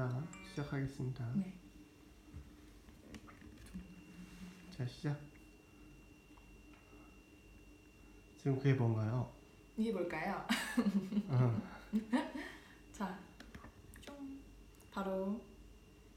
자, 시작하겠습니다. 네. 자, 시작. 지금 그게 뭔가요? 이게 뭘까요? 응. 자, 좀 바로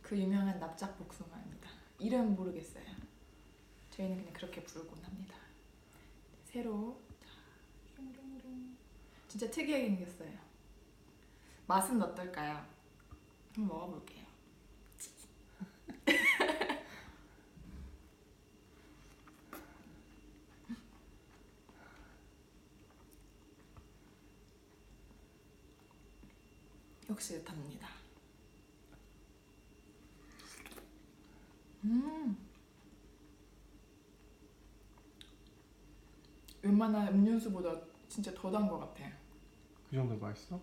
그 유명한 납작 복숭아입니다. 이름 모르겠어요. 저희는 그냥 그렇게 부르곤 합니다. 새로 자. 진짜 특이하게 생겼어요. 맛은 어떨까요? 한번 먹어볼게요. 역시 답니다. 음. 웬만한 음료수보다 진짜 더 단 것 같아. 그 정도 맛있어?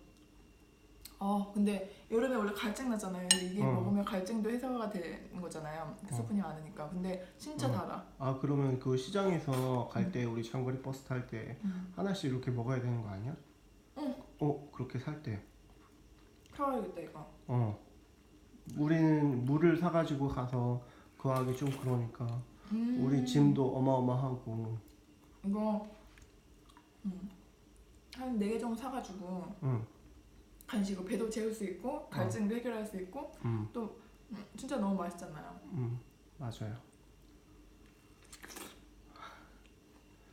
어, 근데 여름에 원래 갈증 나잖아요. 근데 이게 어. 먹으면 갈증도 해소가 되는 거잖아요. 스푼이 많으니까. 근데 진짜 어. 달아. 아, 그러면 그 시장에서 갈 때 우리 장거리 버스 탈 때 음. 하나씩 이렇게 먹어야 되는 거 아니야? 응. 어, 그렇게 살 때. 사와야겠다 이거. 어. 우리는 물을 사가지고 가서 구하기 좀 그러니까 음. 우리 짐도 어마어마하고 이거 음. 한 4개 정도 사가지고 응, 간식으로 배도 채울 수 있고 갈증도 해결할 수 있고 응, 음, 진짜 너무 맛있잖아요. 응, 맞아요.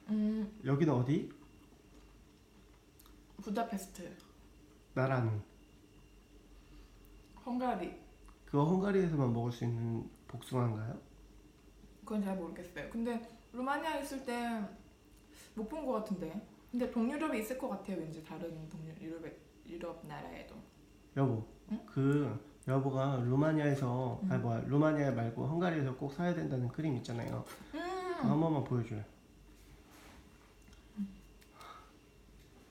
음, 여기는 어디? 부다페스트, 나라는 헝가리. 그거 헝가리에서만 먹을 수 있는 복숭아인가요? 그건 잘 모르겠어요. 근데 루마니아 있을 때 못 본 것 같은데. 근데 동유럽에 있을 것 같아요. 왠지 다른 동유 유럽 유럽 나라에도. 여보, 응? 그 여보가 루마니아에서 응. 아니 뭐야 루마니아 말고 헝가리에서 꼭 사야 된다는 크림 있잖아요. 그거 한 음. 번만 보여줘요.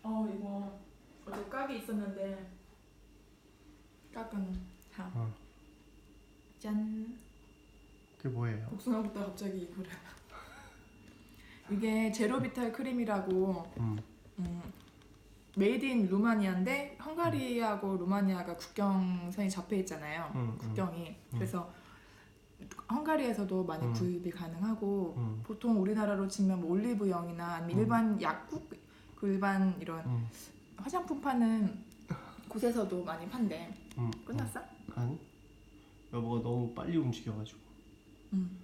어 이거 어제 깍이 있었는데 깍은 다. 어. 짠. 그게 뭐예요? 복숭아 부터 갑자기 이거를. 이게 제로비탈 크림이라고 음, 음, 메이드 인 루마니아인데 헝가리하고 루마니아가 국경선이 접해 있잖아요. 음, 음, 국경이. 음. 그래서 헝가리에서도 많이 음. 구입이 가능하고 음, 보통 우리나라로 치면 뭐 올리브영이나 아니면 음. 일반 약국 그 일반 이런 음, 화장품 파는 곳에서도 많이 판대. 음, 끝났어? 음. 아니, 여보가 너무 빨리 움직여가지고. 음.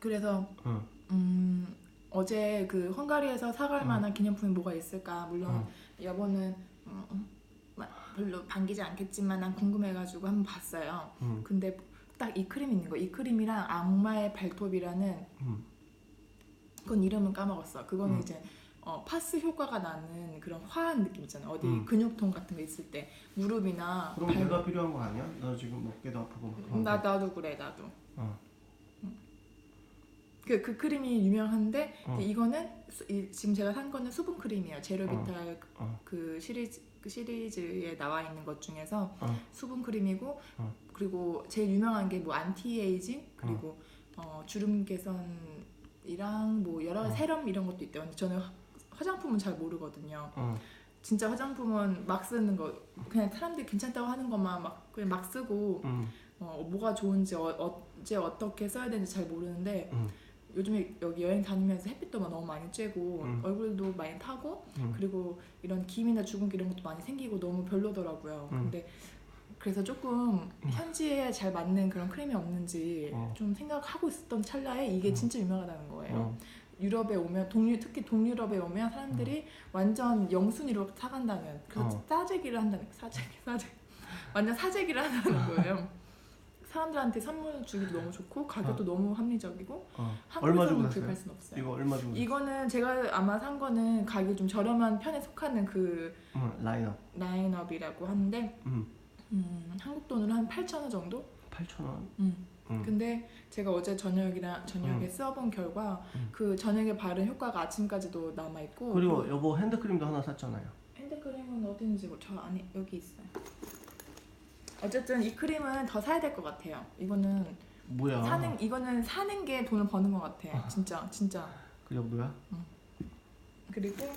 그래서 응, 음, 어제 그 헝가리에서 사갈 음. 만한 기념품이 뭐가 있을까? 물론 응, 여보는 음, 음, 마- 별로 반기지 않겠지만 난 궁금해가지고 한번 봤어요. 응, 근데 딱 이 크림 있는 거. 이 크림이랑 악마의 발톱이라는 응. 그건 이름은 까먹었어. 그거는 음. 이제 어, 파스 효과가 나는 그런 화한 느낌 있잖아. 어디 음. 근육통 같은 거 있을 때 무릎이나 그럼 발- 내가 필요한 거 아니야? 너 지금 어깨도 아프고 막 음, 그런데. 나 나도 그래 나도. 어. 그, 그 크림이 유명한데 어. 이거는 수- 이, 지금 제가 산 거는 수분 크림이에요. 제로비탈 어. 그 시리즈 그 시리즈에 나와 있는 것 중에서 어. 수분 크림이고 어. 그리고 제일 유명한 게 뭐 안티 에이징 그리고 어, 주름 개선이랑 뭐 여러 어. 세럼 이런 것도 있대요. 근데 저는 화- 화장품은 잘 모르거든요. 어. 진짜 화장품은 막 쓰는 거 그냥 사람들이 괜찮다고 하는 것만 막 그냥 막 쓰고 응, 어, 뭐가 좋은지 어, 어째 어떻게 써야 되는지 잘 모르는데 응, 요즘에 여기 여행 다니면서 햇빛도 막 너무 많이 쬐고 음. 얼굴도 많이 타고 응. 그리고 이런 기미나 주근기 이런 것도 많이 생기고 너무 별로더라고요. 음. 근데 그래서 조금 현지에 잘 맞는 그런 크림이 없는지 어. 좀 생각하고 있었던 찰나에 이게 음. 진짜 유명하다는 거예요. 어. 유럽에 오면 동유 특히 동유럽에 오면 사람들이 완전 영순위로 사간다는 그래서 어. 싸제기를 한다는 싸제기 싸제 완전 사재기를 한다는 거예요. 사람들한테 선물 주기도 너무 좋고 가격도 너무 합리적이고 어. 얼마 주고? 구입할 수는 없어요. 이거 얼마 주고? 이거는 제가 아마 산 거는 가격이 좀 저렴한 편에 속하는 그 응, 라인업. 라인업이라고 하는데 응. 음, 한국 돈으로 한 8,000원 정도? 8,000원. 음. 응. 근데 제가 어제 저녁이나 저녁에 음. 써본 결과 음. 그 저녁에 바른 효과가 아침까지도 남아 있고 그리고 여보 핸드크림도 하나 샀잖아요. 핸드크림은 어디 있는지 모르- 저 안에 여기 있어요. 어쨌든 이 크림은 더 사야 될 것 같아요. 이거는 뭐야? 사는 이거는 사는 게 돈을 버는 것 같아. 아. 진짜 진짜. 그 정도야? 그리고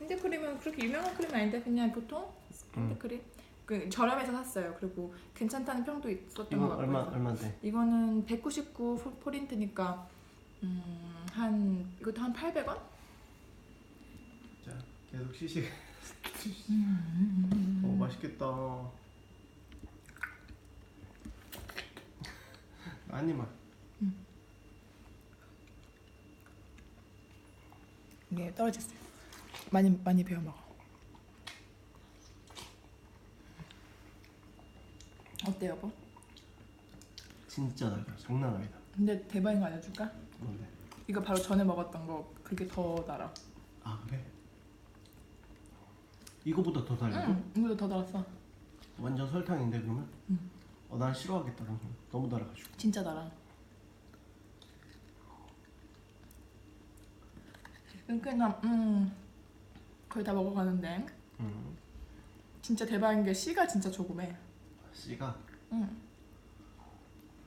핸드크림은 그렇게 유명한 크림 아닌데 그냥 보통 응. 핸드크림. 그 저렴해서 샀어요. 그리고 괜찮다는 평도 있었던 것 같고. 얼마. 얼마인데? 이거는 199 포- 포린트니까 음, 한 이것도 한 800원? 자 계속 시식. 음. 어 맛있겠다. 아니만. 이게 떨어졌어요. 많이 많이 배워 먹어. 어때 여보? 진짜 달다. 장난 아니다. 근데 대박인 거 알려줄까? 뭔데? 이거 바로 전에 먹었던 거 그게 더 달아. 아 그래? 이거보다 더 달라고? 응, 이거도 더 달았어. 완전 설탕인데 그러면? 응. 어, 난 싫어하겠다 그러면 너무 달아가지고 진짜 달아. 그냥 음 거의 다 먹어가는데 음. 진짜 대박인 게 씨가 진짜 조금해. 씨가 응.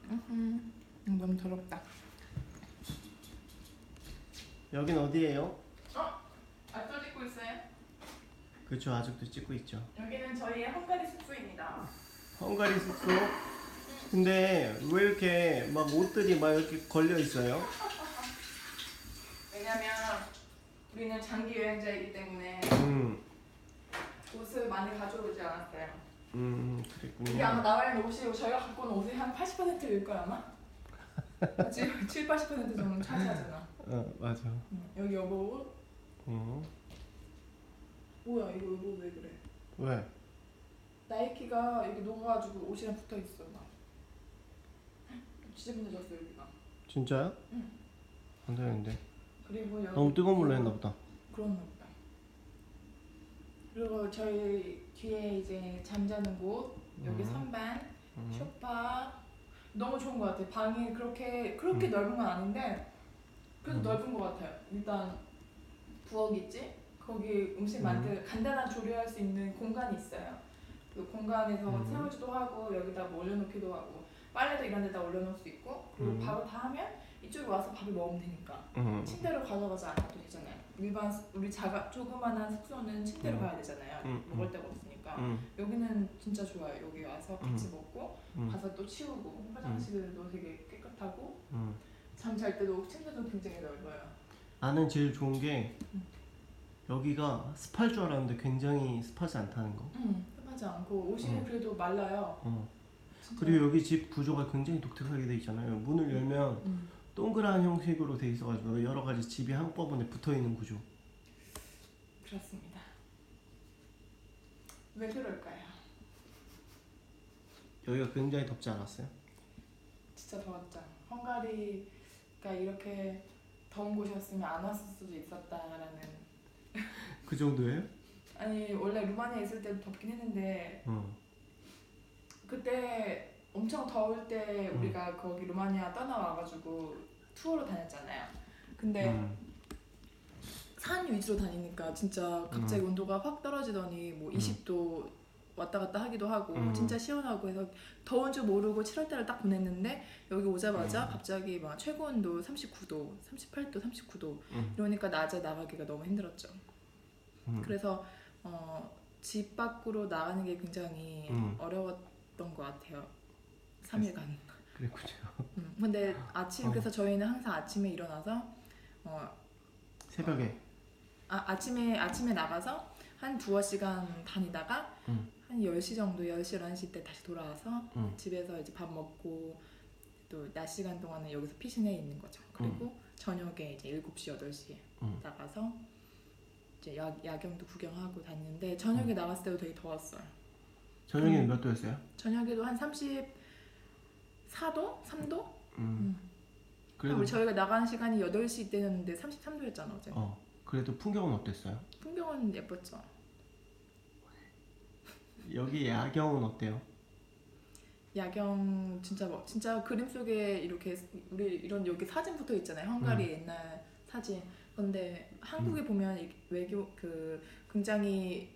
음, 음, 너무 더럽다. 여긴 어디예요? 아또 찍고 있어요? 그쵸 아직도 찍고 있죠 여기는 저희의 헝가리 숙소입니다. 헝가리 숙소 근데 왜 이렇게 막 옷들이 막 이렇게 걸려 있어요? 왜냐면 우리는 장기 여행자이기 때문에 음, 옷을 많이 가져오지 않았어요. 음 이게 아마 그랬군요 나와 있는 옷이 저희가 갖고 온 옷이 한 80%일 거야 아마. 그치? 7, 80% 정도 차지하잖아. 어 맞아 응. 여기 여보 옷. 어. 뭐야 이거 여보 왜 그래? 왜? 나이키가 여기 녹아가지고 옷이랑 붙어 있어 막. 지저분해졌어 여기가. 진짜요? 응. 안 되는데 그리고 여기 너무 뜨거운 물로 했나 보다 그렇나 보다. 그리고 저희 뒤에 이제 잠자는 곳 여기 음. 선반 음. 쇼파 너무 좋은 것 같아요. 방이 그렇게 그렇게 음. 넓은 건 아닌데 그래도 음. 넓은 것 같아요. 일단 부엌 있지? 거기 음식 음. 만들 간단한 조리할 수 있는 공간이 있어요. 그 공간에서 음. 설거지도 하고 여기다 뭐 올려놓기도 하고 빨래도 이런 데다 올려놓을 수 있고 그리고 음. 바로 다 하면 이쪽에 와서 밥을 먹으면 되니까 음. 침대로 가져가지 않아도 되잖아요. 일반 수- 우리 자가 조그만한 숙소는 침대로 음. 가야 되잖아요. 음, 먹을 음. 데가 없으니까 음. 여기는 진짜 좋아요. 여기 와서 같이 먹고 음. 가서 또 치우고 화장실도 되게 깨끗하고 음. 잠잘 때도 침대도 굉장히 넓어요. 나는 제일 좋은 게 음. 여기가 습할 줄 알았는데 굉장히 습하지 않다는 거 음, 습하지 않고 옷이 음. 그래도 말라요. 어. 진짜. 그리고 여기 집 구조가 굉장히 독특하게 돼 있잖아요. 문을 열면 음, 동그란 형식으로 돼 있어가지고 여러 가지 집이 한꺼번에 붙어 있는 구조. 그렇습니다. 왜 그럴까요? 여기가 굉장히 덥지 않았어요? 진짜 더웠죠. 헝가리가 이렇게 더운 곳이었으면 안 왔을 수도 있었다라는. 그 정도예요? 아니 원래 루마니아에 있을 때도 덥긴 했는데 어. 그때 엄청 더울 때 음. 우리가 거기 루마니아 떠나와가지고 투어로 다녔잖아요. 근데 음. 산 위주로 다니니까 진짜 갑자기 온도가 확 떨어지더니 뭐 음. 20도 왔다 갔다 하기도 하고 음. 진짜 시원하고 해서 더운 줄 모르고 7월달을 딱 보냈는데 여기 오자마자 음. 갑자기 막 최고 온도 39도, 38도, 39도 음. 이러니까 낮에 나가기가 너무 힘들었죠. 음. 그래서 어, 집 밖으로 나가는 게 굉장히 음. 어려웠던 것 같아요. 3일간. 그랬군요. 음, 근데 아침 어. 그래서 저희는 항상 아침에 일어나서 어, 새벽에. 아, 아침에 아침에 나가서 한 두어 시간 다니다가 음. 한 10시 정도 10시 11시 때 다시 돌아와서 음. 집에서 이제 밥 먹고 또 낮 시간 동안은 여기서 피신해 있는 거죠. 그리고 저녁에 이제 7시 8시에 음. 나가서 이제 야, 야경도 구경하고 다니는데 저녁에 음. 나갔을 때도 되게 더웠어요. 저녁에는 음. 몇 도였어요? 저녁에도 한 34도? 3도? 음. 그래도 우리 저희가 나간 시간이 8시 때였는데 33도였잖아 어제. 어. 그래도 풍경은 어땠어요? 풍경은 예뻤죠. 여기 야경은 어때요? 야경 진짜 뭐 진짜 그림 속에 이렇게 우리 이런 여기 사진 붙어 있잖아요. 헝가리 음. 옛날 사진. 근데 한국에 보면 이 외교 그 굉장히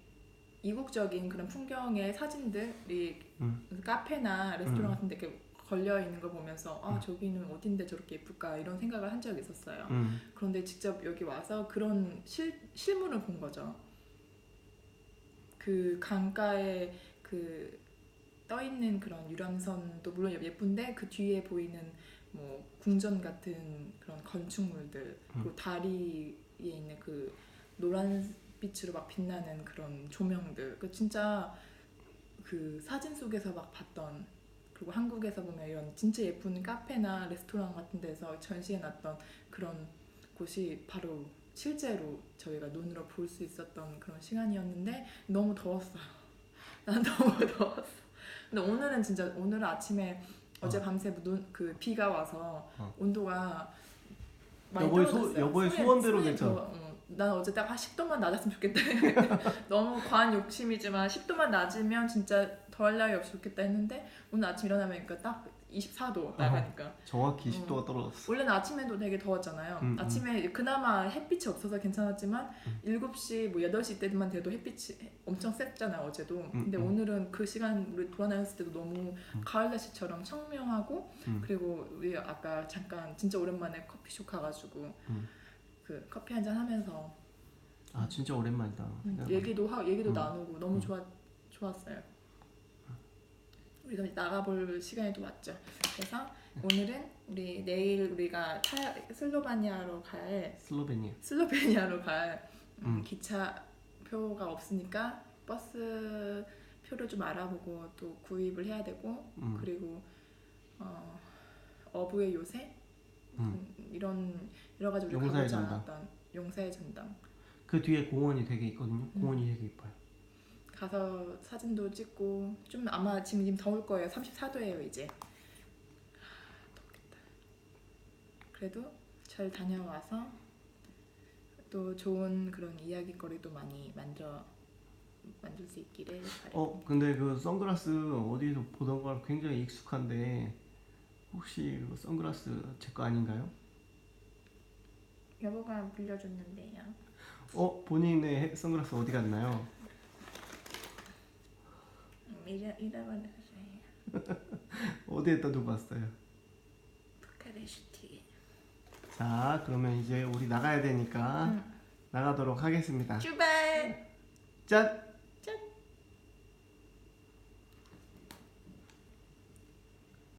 이국적인 그런 풍경의 사진들이 음. 카페나 레스토랑 음. 같은 데 이렇게 걸려 있는 걸 보면서 아 음. 저기는 어딘데 저렇게 예쁠까 이런 생각을 한 적이 있었어요. 음. 그런데 직접 여기 와서 그런 실, 실물을 본 거죠. 그 강가에 그 떠 있는 그런 유람선도 물론 예쁜데 그 뒤에 보이는 뭐 궁전 같은 그런 건축물들 그리고 다리에 있는 그 노란 빛으로 막 빛나는 그런 조명들 그 진짜 그 사진 속에서 막 봤던 그리고 한국에서 보면 이런 진짜 예쁜 카페나 레스토랑 같은 데서 전시해 놨던 그런 곳이 바로 실제로 저희가 눈으로 볼 수 있었던 그런 시간이었는데 너무 더웠어요. 난 너무 더웠어. 근데 오늘은 진짜 오늘 아침에 어제 밤새 눈, 그 비가 와서 어. 온도가 많이 여보의 소- 떨어졌어요. 여보의 손에- 소원대로 괜찮아. 더, 어, 난 어제 딱한 10도만 낮았으면 좋겠다. 너무 과한 욕심이지만 10도만 낮으면 진짜 더할 나위 없이 좋겠다 했는데 오늘 아침 일어나니까 딱 24도 나가니까 정확히 음. 10도가 떨어졌어. 원래는 아침에도 되게 더웠잖아요. 음, 음. 아침에 그나마 햇빛이 없어서 괜찮았지만 7시 뭐 8시 때만 돼도 햇빛이 엄청 셌잖아요 어제도. 근데 음. 오늘은 그 시간 우리 돌아다녔을 때도 너무 가을 날씨처럼 청명하고 음. 그리고 우리 아까 잠깐 진짜 오랜만에 커피숍 가가지고 음. 그 커피 한 잔 하면서 아 진짜 오랜만이다. 음, 얘기도 하 얘기도 음. 나누고 너무 음. 좋았 좋았어요. 우리가 나가볼 시간이 또 왔죠. 그래서 오늘은 우리 내일 우리가 타, 슬로바니아로 갈 슬로베니아. 슬로베니아로 갈 음, 음. 기차 표가 없으니까 버스 표를 좀 알아보고 또 구입을 해야 되고 음. 그리고 어, 어부의 요새 음. 음, 이런 여러 가지 우리 용사의 가보지 전당. 않았던 용사의 전당 그 뒤에 공원이 되게 있거든요. 음. 공원이 되게 이뻐요. 가서 사진도 찍고 좀 아마 지금 지금 더울 거예요. 34도예요 이제. 덥겠다. 그래도 잘 다녀와서 또 좋은 그런 이야기거리도 많이 만들어 만들 수 있기를 바랍니다. 어 근데 그 선글라스 어디서 보던 거랑 굉장히 익숙한데 혹시 그 선글라스 제 거 아닌가요? 여보가 빌려줬는데요. 어 본인의 해- 선글라스 어디 갔나요? 음, 잃어 잃어버렸어요. 어디에다 두고 왔어요? 부카레슈티. 자 그러면 이제 우리 나가야 되니까 음. 나가도록 하겠습니다. 출발. 짠!